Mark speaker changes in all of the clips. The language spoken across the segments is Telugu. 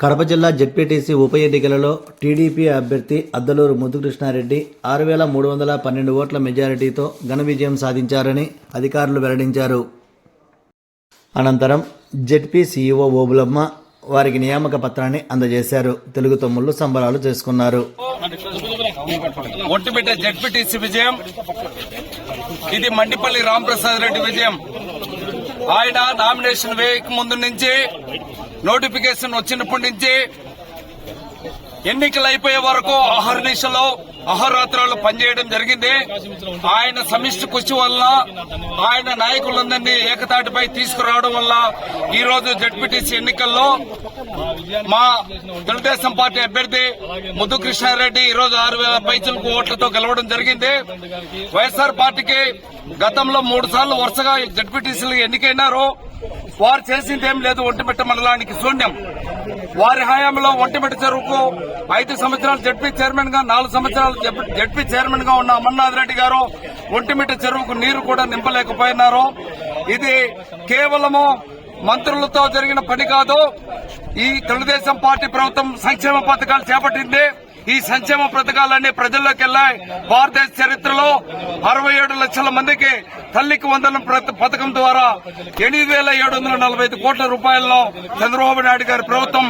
Speaker 1: కడప జిల్లా జడ్పీటీసీ ఉప ఎన్నికలలో టీడీపీ అభ్యర్థి అద్దలూరు ముద్దుకృష్ణారెడ్డి ఆరు వేల మూడు వందల పన్నెండు ఓట్ల మెజారిటీతో ఘన విజయం సాధించారని అధికారులు వెల్లడించారు. అనంతరం జెడ్పీ సీఈఓ ఓబులమ్మ వారికి నియామక పత్రాన్ని అందజేశారు. తెలుగు తమ్ముళ్ళు సంబరాలు చేసుకున్నారు.
Speaker 2: విజయం. ఇది మండిపల్లి రాంప్రసాద్ రెడ్డి విజయం. ఆయన నామినేషన్ వేయక ముందు నుంచి నోటిఫికేషన్ వచ్చినప్పటి నుంచి ఎన్నికలు అయిపోయే వరకు అహర్నిశలో అహరాత్రాలు పనిచేయడం జరిగింది. ఆయన సమిష్టి కృషి వల్ల ఆయన నాయకులందరినీ ఏకతాటిపై తీసుకురావడం వల్ల ఈ రోజు జడ్పీటీసీ ఎన్నికల్లో మా తెలుగుదేశం పార్టీ అభ్యర్థి ముద్దు కృష్ణారెడ్డి ఈ రోజు ఆరు వేల పైచులకు ఓట్లతో గెలవడం జరిగింది. వైఎస్ఆర్ పార్టీకి గతంలో మూడు సార్లు వరుసగా జడ్పీటీసీలు ఎన్నికైనారు. వారు చేసింది ఏం లేదు ఒంటిమిట్ట మండలానికి శూన్యం. వారి హయాంలో ఒంటిమిట్ట చెరువుకు ఐదు సంవత్సరాలు జడ్పీ చైర్మన్గా నాలుగు సంవత్సరాలు జడ్పీ చైర్మన్గా ఉన్న అమర్నాథ్ రెడ్డి గారు ఒంటిమిట్ట చెరువుకు నీరు కూడా నింపలేకపోయినారు. ఇది కేవలము మంత్రులతో జరిగిన పని కాదు. ఈ తెలుగుదేశం పార్టీ ప్రభుత్వం సంక్షేమ పథకాలు చేపట్టింది. ఈ సంక్షేమ పథకాలన్నీ ప్రజల్లోకి వెళ్ళాయి. భారతదేశ చరిత్రలో అరవై ఏడు లక్షల మందికి తల్లికి వందనం ప్ర- పథకం ద్వారా ఎనిమిది వేల ఏడు వందల నలభై ఐదు కోట్ల రూపాయలను చంద్రబాబు నాయుడు గారి ప్రభుత్వం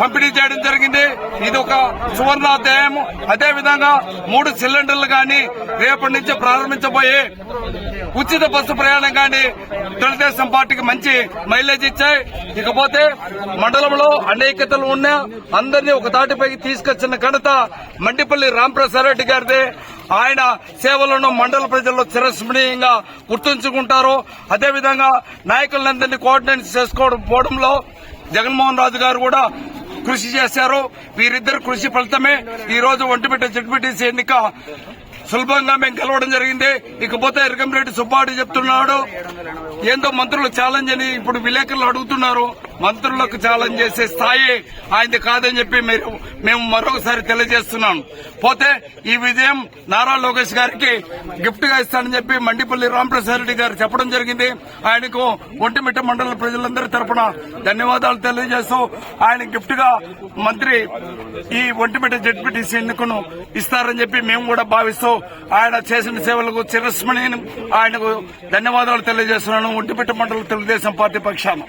Speaker 2: పంపిణీ చేయడం జరిగింది. ఇది ఒక సువర్ణాధ్యాయం. అదేవిధంగా మూడు సిలిండర్లు గాని రేపటి నుంచి ప్రారంభించబోయే ఉచిత బస్సు ప్రయాణం కానీ తెలుగుదేశం పార్టీకి మంచి మైలేజ్ ఇచ్చాయి. ఇకపోతే మండలంలో అనేకతలు ఉన్నా అందరినీ ఒక తాటిపైకి తీసుకొచ్చిన ఘనత మండిపల్లి రాంప్రసాద్ రెడ్డి గారిదే. ఆయన సేవలను మండల ప్రజల్లో చిరస్మరణీయంగా గుర్తుంచుకుంటారు. అదేవిధంగా నాయకులందరినీ కోఆర్డినేట్ చేసుకోవడం పోవడంలో జగన్మోహన్ రాజు గారు కూడా కృషి చేశారు. వీరిద్దరు కృషి ఫలితమే. ఈ రోజు ఒంటిపెట్ట జడ్పీటీసీ ఎన్నిక సులభంగా మేము గెలవడం జరిగింది. ఇకపోతే ఇరగంరెడ్డి సుబ్బారెడ్డి చెప్తున్నాడు. ఏందో మంత్రులు ఛాలెంజ్ అని ఇప్పుడు విలేకరులు అడుగుతున్నారు. మంత్రులకు ఛాలెంజ్ చేసే స్థాయి ఆయనది కాదని చెప్పి మీరు మేము మరొకసారి తెలియజేస్తున్నాం పోతే ఈ విజయం నారా లోకేష్ గారికి గిఫ్ట్గా ఇస్తానని చెప్పి మండిపల్లి రామప్రసాద్ రెడ్డి గారు చెప్పడం జరిగింది. ఆయనకు ఒంటిమిట్ట మండల ప్రజలందరి తరపున ధన్యవాదాలు తెలియజేస్తూ ఆయన గిఫ్ట్గా మంత్రి ఈ ఒంటిమిట్ట జడ్పీటీసీ ఎన్నికను ఇస్తారని చెప్పి మేము కూడా భావిస్తూ ఆయన చేసిన సేవలకు చిరస్మణి ఆయనకు ధన్యవాదాలు తెలియజేస్తున్నాను. ఒంటిమిట్ట మండల తెలుగుదేశం పార్టీ పక్షాన.